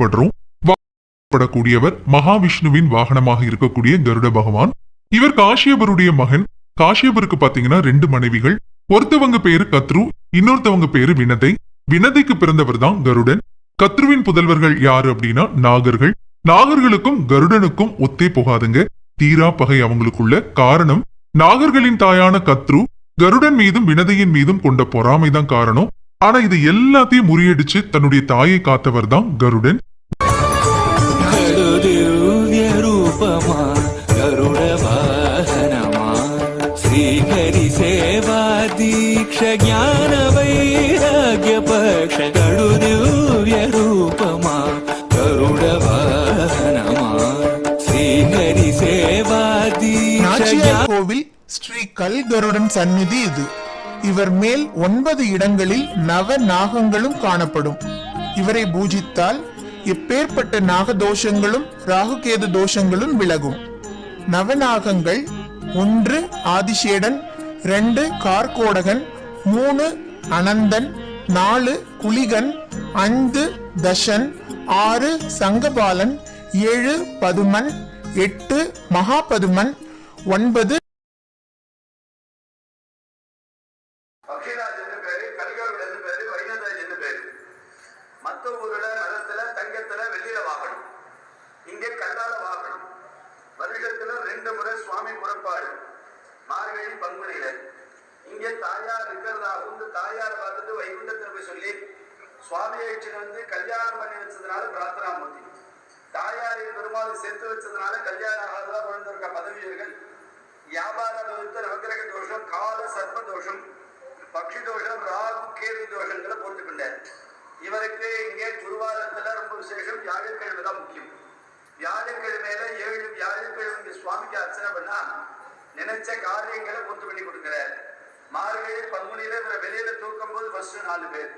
கேள்விப்படுறோம் படக்கூடியவர் மகாவிஷ்ணுவின் வாகனமாக இருக்கக்கூடிய கருட பகவான். இவர் காஷ்யபருடைய மகன். காஷ்யபருக்கு பாத்தீங்கன்னா ரெண்டு மனைவிகள். ஒருத்தவங்க பேரு கத்ரு இன்னொருத்தவங்க பேரு வினதை. வினதைக்கு பிறந்தவர் தான் கருடன். கத்ருவின் புதல்வர்கள் யாரு அப்படின்னா நாகர்கள். நாகர்களுக்கும் கருடனுக்கும் ஒத்தே போகாதுங்க. தீரா பகை அவங்களுக்குள்ள காரணம் நாகர்களின் தாயான கத்ரு கருடன் மீதும் வினதையின் மீதும் கொண்ட பொறாமைதான் காரணம். ஆனா இது எல்லாத்தையும் முறியடிச்சு தன்னுடைய தாயை காத்தவர் தான் கருடன். ಶ್ರೀಕರಿ ಸೇವಾ ದೀಕ್ಷ ಜ್ಞಾನ ವೈರಾಗ್ಯ ಪಕ್ಷ ಕಡು ದಿವ್ಯ ರೂಪಮ கருடவாகனமா ஸ்ரீகரி சேவாதி கோவில் ஸ்ரீ கல்கருடன் சந்நிதி இது இவர் மேல் ஒன்பது இடங்களில் நவ நாகங்களும் காணப்படும் இவரை பூஜித்தால் எப்பேற்பட்ட நாக தோஷங்களும் ராகுகேது தோஷங்களும் விலகும் நவநாகங்கள் ஒன்று ஆதிசேடன் ரெண்டு கார்கோடகன் மூணு அனந்தன் நாலு குளிகன் ஐந்து தஷன் ஆறு சங்கபாலன் ஏழு பதுமன் எட்டு மகாபதுமன் ஒன்பது மற்ற ஊர்ல நகரத்துல தங்கத்துல வெளியில வாங்கணும் இங்க கல்லால வருஷத்துல ரெண்டு முறை சுவாமி புறப்பாடு. மார்கழி பங்குனியில. இங்கே தாயார் இருக்கிறதாகவும் தாயார் பார்த்துட்டு வைகுண்டத்தில் போய் சொல்லி சுவாமியை அழைச்சிட்டு வந்து கல்யாணம் பண்ணி வச்சதுனால பிரார்த்தனா மூர்த்தி. தாயாரின் பெருமாள் சேர்த்து வச்சதுனால கல்யாணம் ஆகாததா குழந்திருக்க பதவியர்கள். வியாபார நிமித்த நவகிரக தோஷம் கால சர்ப்ப தோஷம் பக்ஷி தோஷம் ராகு கேது தோஷங்களை போட்டுக்கொண்டார். இவருக்கு இங்கே குருவாரத்துல ரொம்ப விசேஷம் வியாழக்கிழமை தான் முக்கியம். வியாழக்கிழமையில ஏழு வியாழக்கிழமை சுவாமிக்கு அர்ச்சனை பண்ணா நினைச்ச காரியங்களை பூர்த்தி பண்ணி கொடுக்கிறார். மார்கழி பங்குனியில இவரை வெளியில தூக்கும் போது ஃபர்ஸ்ட் நாலு பேர்.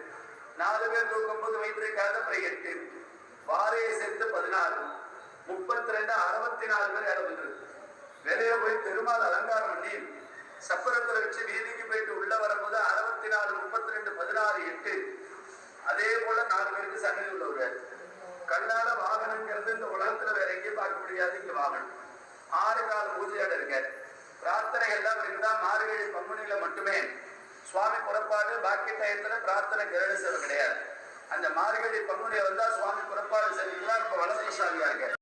நாலு பேர் தூக்கும் போது வயிற்றுக்காத அப்புறம் எட்டு. வாரையை சேர்த்து பதினாறு. முப்பத்தி ரெண்டு அறுபத்தி நாலு பேர் இடம் பண்றது வெளியே போய் பெருமாள் அலங்காரம் பண்ணி சப்பரத்துல வச்சு வீதிக்கு போயிட்டு உள்ள வரும்போது அறுபத்தி நாலு முப்பத்தி ரெண்டு பதினாறு எட்டு. அதே போல நாலு பேருக்கு சன்னதி உள்ளவர். கண்ணால வாகனங்கிறது இந்த உலகத்துல வேற எங்கேயும் பார்க்க முடியாது இங்க வாகனம். ஆறு கால பூஜையோட இருக்க. பிரார்த்தனை எல்லாம் இருந்தா மார்கழி பங்குனியில மட்டுமே. சுவாமி புறப்பாடு பாக்கி டயத்துல பிரார்த்தனை கிரகண சேவை கிடையாது. அந்த மார்கழி பங்குனியை வந்தா சுவாமி புறப்பாடு சரிங்களா இப்ப வளர்ச்சி சாமியா இருக்க